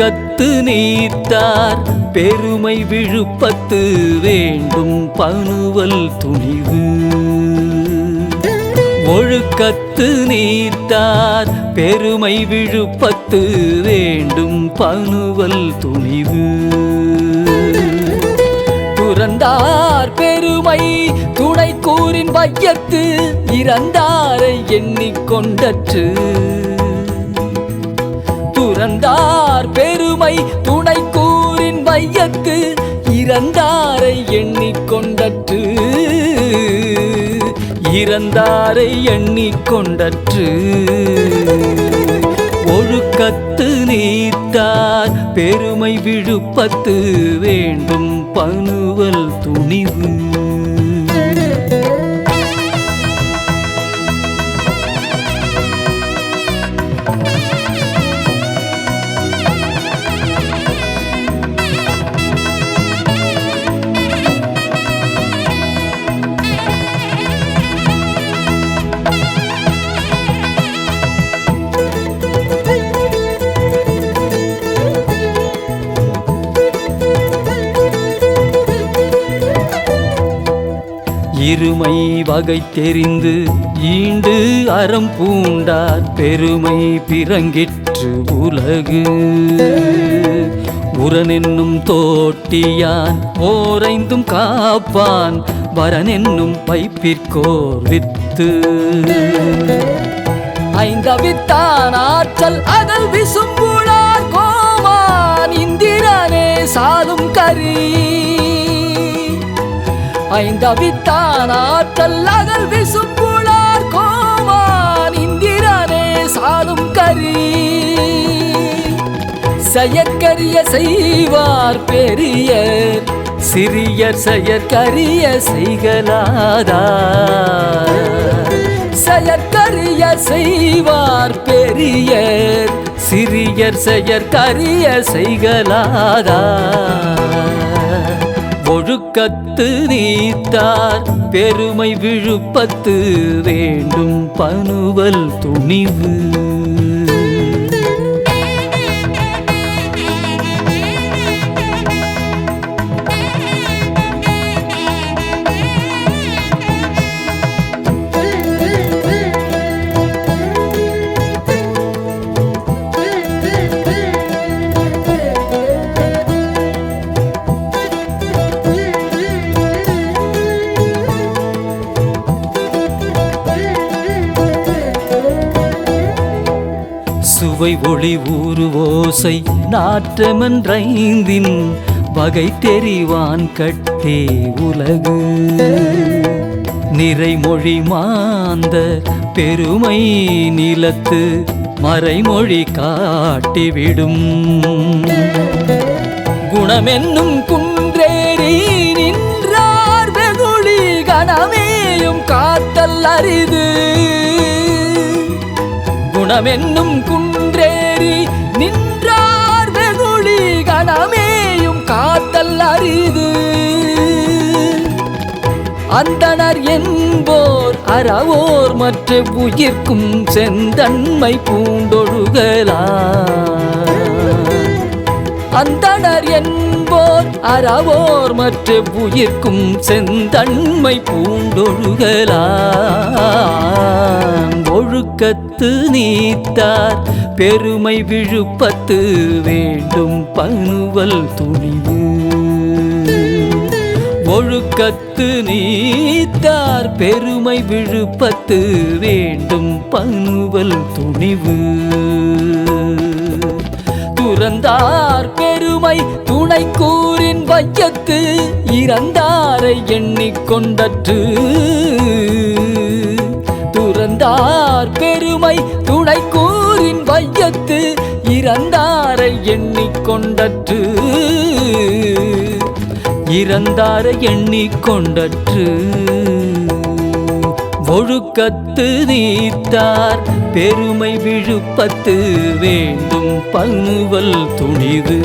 கத்து நீத்தார். பெருமை விழுப்பத்து வேண்டும் பனுவல் துணிவு. ஒழுக்கத்து நீத்தார். பெருமை விழுப்பத்து வேண்டும் பனுவல் துணிவு. துறந்தார் பெருமை துணை கூறின் வையத்து. இறந்தாரை எண்ணிக்கொண்டற்று துறந்தார் பெருமை துணை கூறின் வையத்து இறந்தாரை எண்ணிக்கொண்டற்று இறந்தாரை எண்ணிக்கொண்டற்று ஒழுக்கத்து நீத்தார் பெருமை விழுப்பத்து வேண்டும் பனுவல் துணிவு. பெருமை வகை தெரிந்து ஈண்டு அறம் பூண்டார். பெருமை பிறங்கிற்று உலகு. உரனென்னும் தோட்டியான் ஓரைந்தும் காப்பான். வரனென்னும் பைப்பிற்கோர் வித்து. ஐந்தவித்தான் ஆற்றல் அகல் விசும்புளார் கோமான். இந்திரனே சாலும் கரீ ஐந்தவித்தான் ஆற்றல் அகல் விசும்புளார் கோமான் இந்திரனே சாலும் கரி. செயற்கரிய செய்வார் பெரிய சிறியர் செயற்கரிய செய்கலாதா செயற்கரிய செய்வார் பெரியர் சிறியர் செயற்கரிய செய்கலாதா ஒழுக்கத்து நீத்தார் பெருமை விழுப்பத்து வேண்டும் பனுவல் துணிவு. சுவை ஒளி ஊரு ஓசை நாற்றமன்றைந்தின் வகை தெரிவான் கட்டே உலகு. நிறைமொழி மாந்த பெருமை நிலத்து மறைமொழி காட்டிவிடும். குணமென்னும் குன்றேறி நின்றார் வெகுளி கணமேயும் காத்தல் அரிது. குணமென்னும் ஏறி நின்றார் வெகுளி கணமேயும் காத்தல் அரிது. அந்தனர் என்போர் அறவோர் மற்ற உயிர்க்கும் செந்தன்மை பூண்டொழுகலா அந்தனர் என்போர் அறவோர் மற்ற உயிர்க்கும் செந்தன்மை பூண்டொழுகலா ஒழுக்கத்து நீத்தார். பெருமை விழுப்பத்து வேண்டும் பணுவல் துணிவு. ஒழுக்கத்து நீத்தார். பெருமை விழுப்பத்து வேண்டும் பணுவல் துணிவு. துறந்தார் பெருமை துணை கூறின் வையத்து. இறந்தாரை எண்ணிக்கொண்டற்று இறந்தார் பெருமை. துணை கூறின் வையத்து இறந்தாரை எண்ணிக்கொண்டற்று. இறந்தாரை எண்ணிக்கொண்டற்று. ஒழுக்கத்து நீத்தார் பெருமை விழுப்பத்து. வேண்டும் பங்குவல் துணிவு.